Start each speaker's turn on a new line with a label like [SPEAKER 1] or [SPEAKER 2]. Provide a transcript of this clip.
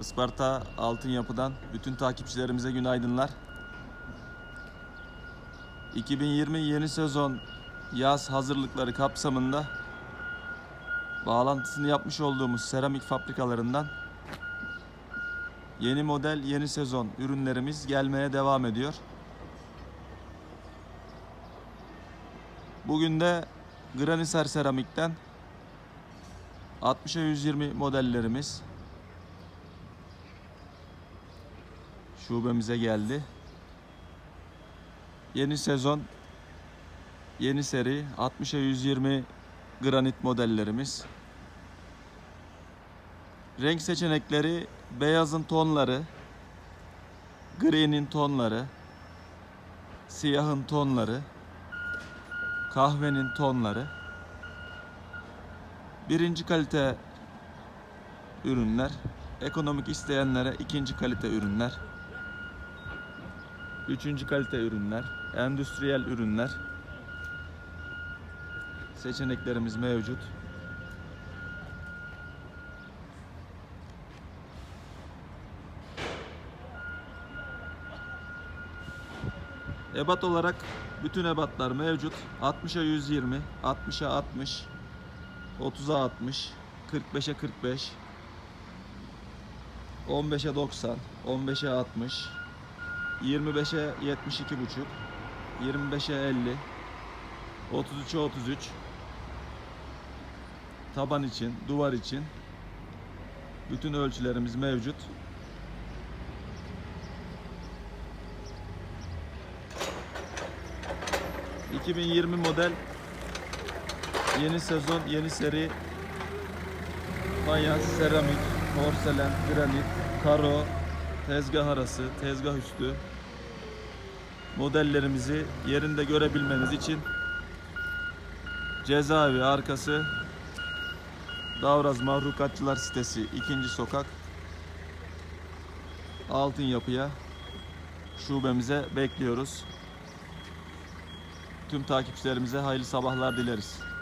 [SPEAKER 1] Isparta Altın Yapı'dan bütün takipçilerimize günaydınlar. 2020 yeni sezon yaz hazırlıkları kapsamında bağlantısını yapmış olduğumuz seramik fabrikalarından yeni model yeni sezon ürünlerimiz gelmeye devam ediyor. Bugün de Graniser Seramik'ten 60'a 120 modellerimiz şubemize geldi. Yeni sezon, yeni seri 60'a 120 granit modellerimiz. Renk seçenekleri beyazın tonları, gri'nin tonları, siyahın tonları, kahvenin tonları. Birinci kalite ürünler, ekonomik isteyenlere ikinci kalite ürünler. Üçüncü kalite ürünler, endüstriyel ürünler. Seçeneklerimiz mevcut. Ebat olarak bütün ebatlar mevcut. 60'a 120, 60'a 60, 30'a 60, 45'e 45, 15'e 90, 15'e 60, 25'e 72 buçuk, 25'e 50, 33'e 33. Taban için, duvar için bütün ölçülerimiz mevcut. ...2020 model... ...yeni sezon, yeni seri... ...fayans, seramik, porselen, granit, karo... ...tezgah arası, tezgah üstü... ...modellerimizi yerinde görebilmeniz için... ...cezaevi arkası... ...Davraz Mahrukatçılar sitesi... ...ikinci sokak... ...altın yapıya... ...şubemize bekliyoruz. Tüm takipçilerimize hayırlı sabahlar dileriz.